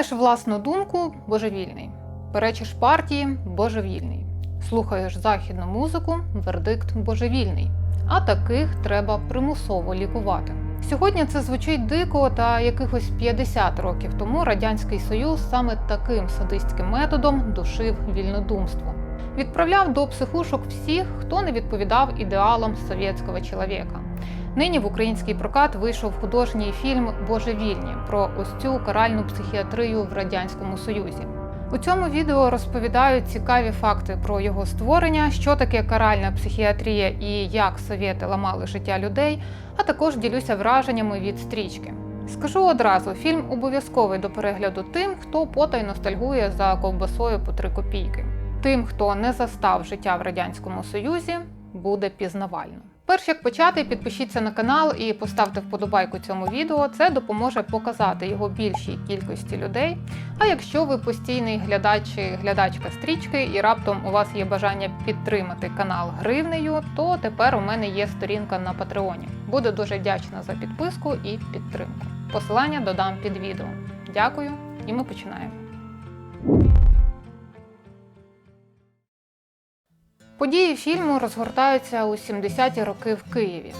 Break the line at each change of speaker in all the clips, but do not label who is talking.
Маєш власну думку божевільний. Перечиш партії божевільний. Слухаєш західну музику, вердикт божевільний. А таких треба примусово лікувати. Сьогодні це звучить дико, та якихось 50 років тому Радянський Союз саме таким садистським методом душив вільнодумство. Відправляв до психушок всіх, хто не відповідав ідеалам совєтського чоловіка. Нині в український прокат вийшов художній фільм Божевільні про ось цю каральну психіатрію в радянському союзі. У цьому відео розповідаю цікаві факти про його створення, що таке каральна психіатрія і як совєти ламали життя людей, а також ділюся враженнями від стрічки. Скажу одразу, фільм обов'язковий до перегляду тим, хто потай ностальгує за ковбасою по три копійки. Тим, хто не застав життя в радянському союзі, буде пізнавально. Перш як почати, підпишіться на канал і поставте вподобайку цьому відео. Це допоможе показати його більшій кількості людей. А якщо ви постійний глядач чи глядачка стрічки і раптом у вас є бажання підтримати канал гривнею, то тепер у мене є сторінка на Патреоні. Буду дуже вдячна за підписку і підтримку. Посилання додам під відео. Дякую, і ми починаємо. Події фільму розгортаються у 70-ті роки в Києві.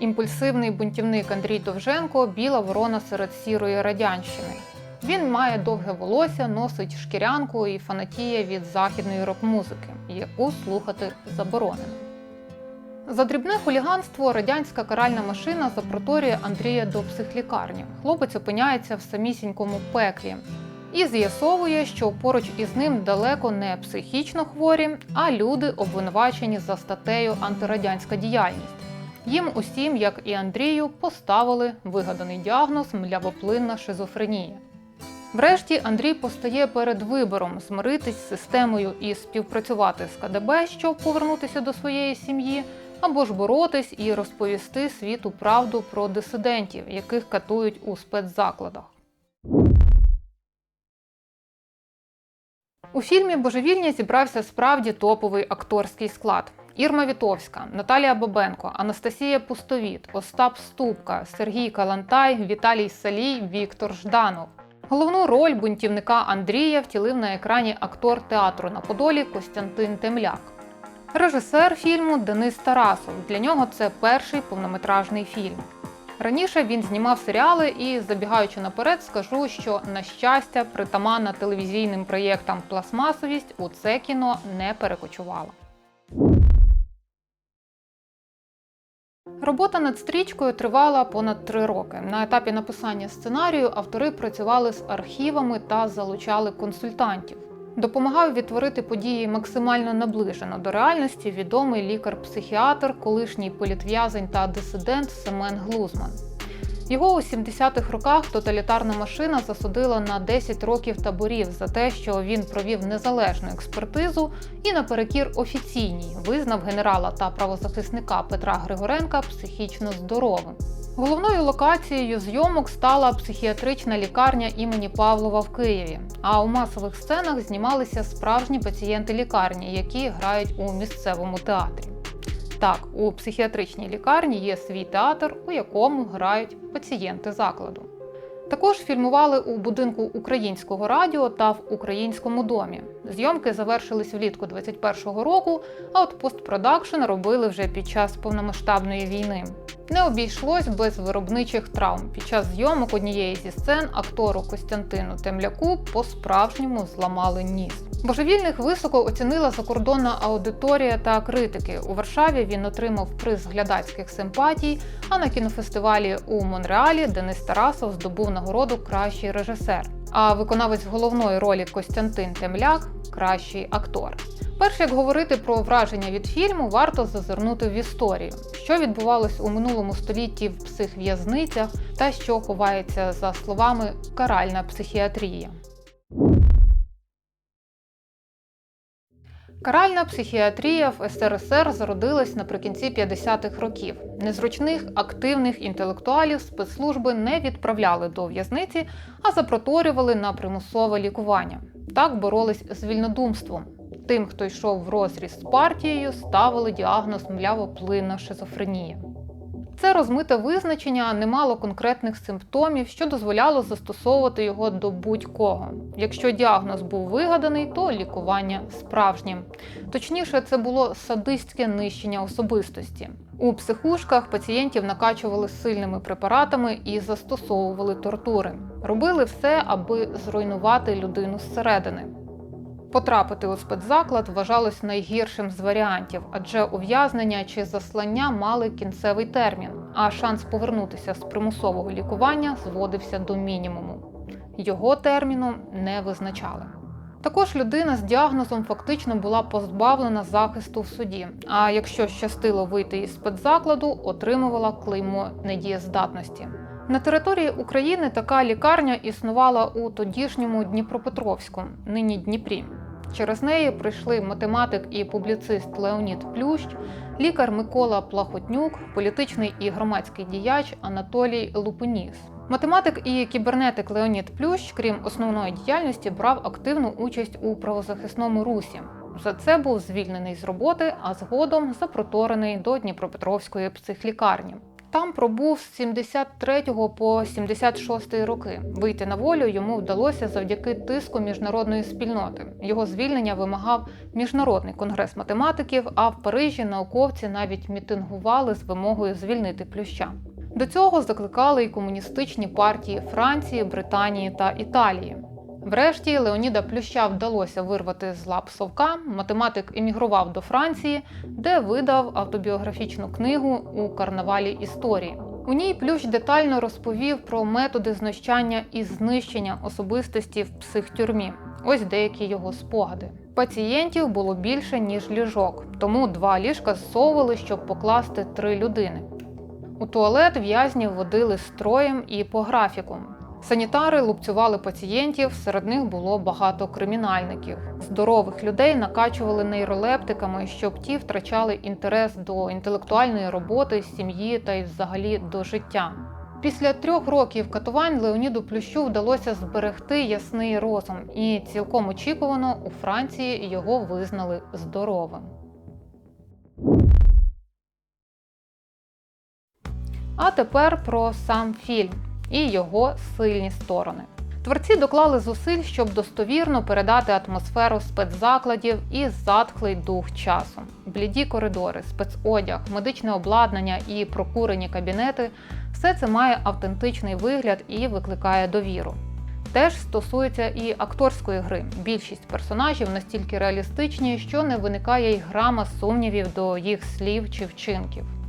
Імпульсивний бунтівник Андрій Довженко біла ворона серед сірої радянщини. Він має довге волосся, носить шкірянку і фанатіє від західної рок-музики, яку слухати заборонено. За дрібне хуліганство радянська каральна машина запроторює Андрія до психлікарні. Хлопець опиняється в самісінькому пеклі, і з'ясовує, що поруч із ним далеко не психічно хворі, а люди обвинувачені за статтею антирадянська діяльність. Їм усім, як і Андрію, поставили вигаданий діагноз млявоплинна шизофренія. Врешті Андрій постає перед вибором змиритись з системою і співпрацювати з КДБ, щоб повернутися до своєї сім'ї, або ж боротись і розповісти світу правду про дисидентів, яких катують у спецзакладах. У фільмі Божевільні зібрався справді топовий акторський склад: Ірма Вітовська, Наталія Бабенко, Анастасія Пустовіт, Остап Ступка, Сергій Калантай, Віталій Салій, Віктор Жданов. Головну роль бунтівника Андрія втілив на екрані актор театру на Подолі Костянтин Темляк. Режисер фільму Денис Тарасов. Для нього це перший повнометражний фільм. Раніше він знімав серіали і, забігаючи наперед, скажу, що на щастя, притаманна телевізійним проєктам пластмасовість у це кіно не перекочувала. Робота над стрічкою тривала понад три роки. На етапі написання сценарію автори працювали з архівами та залучали консультантів. Допомагав відтворити події максимально наближено до реальності відомий лікар-психіатр, колишній політв'язень та дисидент Семен Глузман. Його у 70-х роках тоталітарна машина засудила на 10 років таборів за те, що він провів незалежну експертизу і наперекір офіційній визнав генерала та правозахисника Петра Григоренка психічно здоровим. Головною локацією зйомок стала психіатрична лікарня імені Павлова в Києві. А у масових сценах знімалися справжні пацієнти лікарні, які грають у місцевому театрі. Так, у психіатричній лікарні є свій театр, у якому грають пацієнти закладу. Також фільмували у будинку українського радіо та в українському домі. Зйомки завершились влітку 2021 року, а от постпродакшн робили вже під час повномасштабної війни. Не обійшлось без виробничих травм. Під час зйомок однієї зі сцен актору Костянтину Темляку по-справжньому зламали ніс. Божевільних високо оцінила закордонна аудиторія та критики. У Варшаві він отримав приз глядацьких симпатій. А на кінофестивалі у Монреалі Денис Тарасов здобув нагороду Кращий режисер. А виконавець головної ролі Костянтин Темляк кращий актор. Перш як говорити про враження від фільму, варто зазирнути в історію, що відбувалось у минулому столітті в психв'язницях та що ховається за словами каральна психіатрія. Каральна психіатрія в СРСР зародилась наприкінці 50-х років. Незручних активних інтелектуалів спецслужби не відправляли до в'язниці, а запроторювали на примусове лікування. Так боролись з вільнодумством. Тим, хто йшов в розріз з партією, ставили діагноз мляво плинна шизофренія. Це розмите визначення не мало конкретних симптомів, що дозволяло застосовувати його до будь-кого. Якщо діагноз був вигаданий, то лікування справжнім. Точніше, це було садистське нищення особистості. У психушках пацієнтів накачували сильними препаратами і застосовували тортури. Робили все, аби зруйнувати людину зсередини. Потрапити у спецзаклад вважалось найгіршим з варіантів, адже ув'язнення чи заслання мали кінцевий термін, а шанс повернутися з примусового лікування зводився до мінімуму. Його терміну не визначали. Також людина з діагнозом фактично була позбавлена захисту в суді. А якщо щастило вийти із спецзакладу, отримувала клеймо недієздатності. На території України така лікарня існувала у тодішньому Дніпропетровську, нині Дніпрі. Через неї прийшли математик і публіцист Леонід Плющ, лікар Микола Плахотнюк, політичний і громадський діяч Анатолій Лупеніс. Математик і кібернетик Леонід Плющ, крім основної діяльності, брав активну участь у правозахисному русі. За це був звільнений з роботи, а згодом запроторений до Дніпропетровської психлікарні. Там пробув з 73 по 76 роки. Вийти на волю йому вдалося завдяки тиску міжнародної спільноти. Його звільнення вимагав міжнародний конгрес математиків. А в Парижі науковці навіть мітингували з вимогою звільнити плюща. До цього закликали й комуністичні партії Франції, Британії та Італії. Врешті Леоніда Плюща вдалося вирвати з лап совка. Математик емігрував до Франції, де видав автобіографічну книгу у карнавалі історії. У ній Плющ детально розповів про методи знущання і знищення особистості в психтюрмі. Ось деякі його спогади. Пацієнтів було більше ніж ліжок, тому два ліжка зсовували, щоб покласти три людини. У туалет в'язнів водили строєм і по графіку. Санітари лупцювали пацієнтів, серед них було багато кримінальників. Здорових людей накачували нейролептиками, щоб ті втрачали інтерес до інтелектуальної роботи, сім'ї та й взагалі до життя. Після трьох років катувань Леоніду Плющу вдалося зберегти ясний розум, і цілком очікувано у Франції його визнали здоровим. А тепер про сам фільм і його сильні сторони. Творці доклали зусиль, щоб достовірно передати атмосферу спецзакладів і затхлий дух часу. Бліді коридори, спецодяг, медичне обладнання і прокурені кабінети все це має автентичний вигляд і викликає довіру. Теж стосується і акторської гри. Більшість персонажів настільки реалістичні, що не виникає й грама сумнівів до їх слів чи вчинків.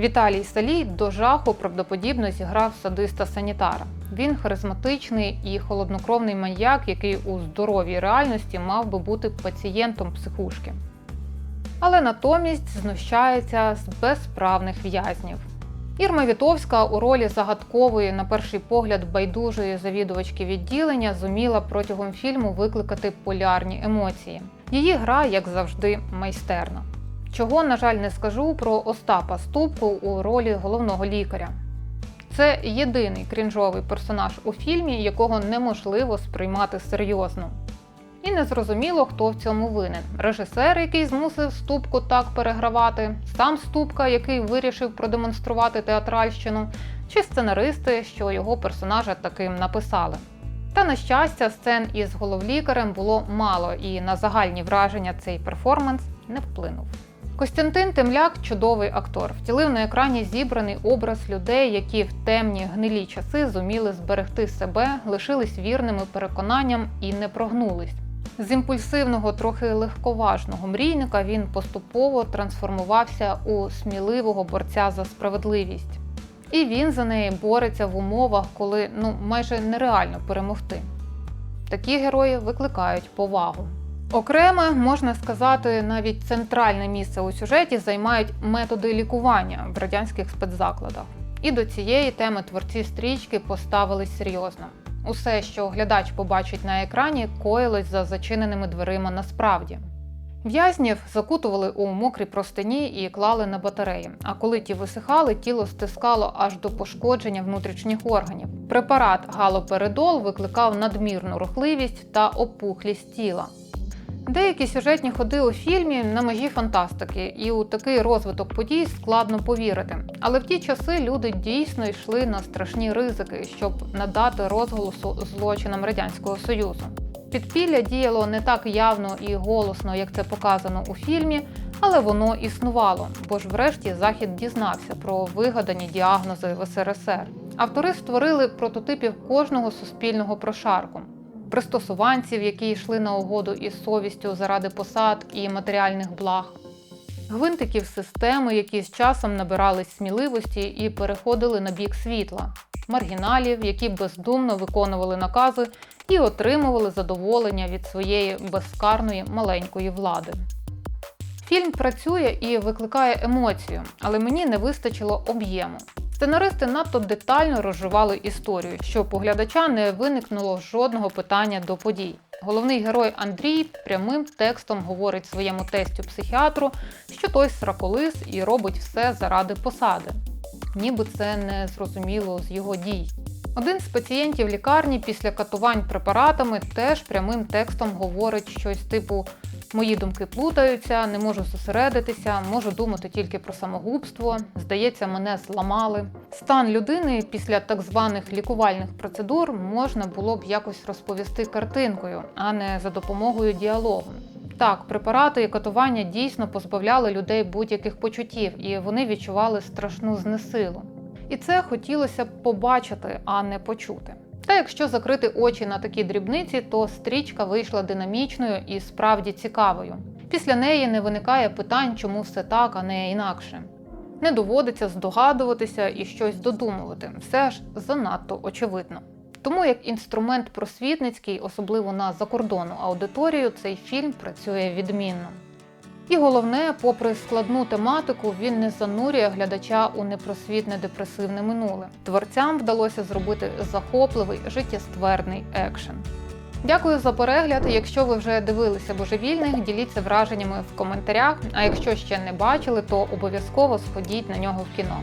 Віталій Салій до жаху правдоподібно зіграв садиста санітара. Він харизматичний і холоднокровний маньяк, який у здоровій реальності мав би бути пацієнтом психушки. Але натомість знущається з безправних в'язнів. Ірма Вітовська у ролі загадкової, на перший погляд, байдужої завідувачки відділення зуміла протягом фільму викликати полярні емоції. Її гра, як завжди, майстерна. Чого, на жаль, не скажу про Остапа Ступку у ролі головного лікаря. Це єдиний крінжовий персонаж у фільмі, якого неможливо сприймати серйозно. І незрозуміло, хто в цьому винен. Режисер, який змусив Ступку так перегравати, сам Ступка, який вирішив продемонструвати театральщину, чи сценаристи, що його персонажа таким написали. Та, на щастя, сцен із головлікарем було мало, і на загальні враження цей перформанс не вплинув. Костянтин Темляк чудовий актор, втілив на екрані зібраний образ людей, які в темні гнилі часи зуміли зберегти себе, лишились вірними переконанням і не прогнулись. З імпульсивного, трохи легковажного мрійника він поступово трансформувався у сміливого борця за справедливість. І він за неї бореться в умовах, коли ну майже нереально перемогти. Такі герої викликають повагу. Окреме, можна сказати, навіть центральне місце у сюжеті займають методи лікування в радянських спецзакладах. І до цієї теми творці стрічки поставились серйозно. Усе, що глядач побачить на екрані, коїлось за зачиненими дверима насправді. В'язнів закутували у мокрі простині і клали на батареї. А коли ті висихали, тіло стискало аж до пошкодження внутрішніх органів. Препарат галоперидол викликав надмірну рухливість та опухлість тіла. Деякі сюжетні ходи у фільмі на межі фантастики, і у такий розвиток подій складно повірити. Але в ті часи люди дійсно йшли на страшні ризики, щоб надати розголосу злочинам радянського союзу. Підпілля діяло не так явно і голосно, як це показано у фільмі, але воно існувало, бо ж врешті захід дізнався про вигадані діагнози в СРСР. Автори створили прототипів кожного суспільного прошарку пристосуванців, які йшли на угоду із совістю заради посад і матеріальних благ, гвинтиків системи, які з часом набирались сміливості і переходили на бік світла, маргіналів, які бездумно виконували накази і отримували задоволення від своєї безкарної маленької влади. Фільм працює і викликає емоцію, але мені не вистачило об'єму. Сценаристи надто детально розживали історію, щоб у глядача не виникнуло жодного питання до подій. Головний герой Андрій прямим текстом говорить своєму тестю психіатру, що той сраколис і робить все заради посади. Ніби це не зрозуміло з його дій. Один з пацієнтів лікарні після катувань препаратами теж прямим текстом говорить щось типу Мої думки плутаються, не можу зосередитися, можу думати тільки про самогубство. Здається, мене зламали. Стан людини після так званих лікувальних процедур можна було б якось розповісти картинкою, а не за допомогою діалогу. Так, препарати і катування дійсно позбавляли людей будь-яких почуттів, і вони відчували страшну знесилу. І це хотілося б побачити, а не почути. Та якщо закрити очі на такі дрібниці, то стрічка вийшла динамічною і справді цікавою. Після неї не виникає питань, чому все так, а не інакше. Не доводиться здогадуватися і щось додумувати, все ж занадто очевидно. Тому як інструмент просвітницький, особливо на закордонну аудиторію, цей фільм працює відмінно. І головне, попри складну тематику, він не занурює глядача у непросвітне депресивне минуле. Творцям вдалося зробити захопливий життєстверний екшен. Дякую за перегляд. Якщо ви вже дивилися божевільних, діліться враженнями в коментарях. А якщо ще не бачили, то обов'язково сходіть на нього в кіно,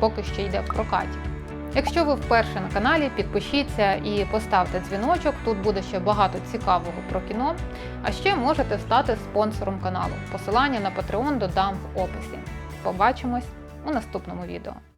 поки ще йде в прокаті. Якщо ви вперше на каналі, підпишіться і поставте дзвіночок. Тут буде ще багато цікавого про кіно. А ще можете стати спонсором каналу. Посилання на Patreon додам в описі. Побачимось у наступному відео.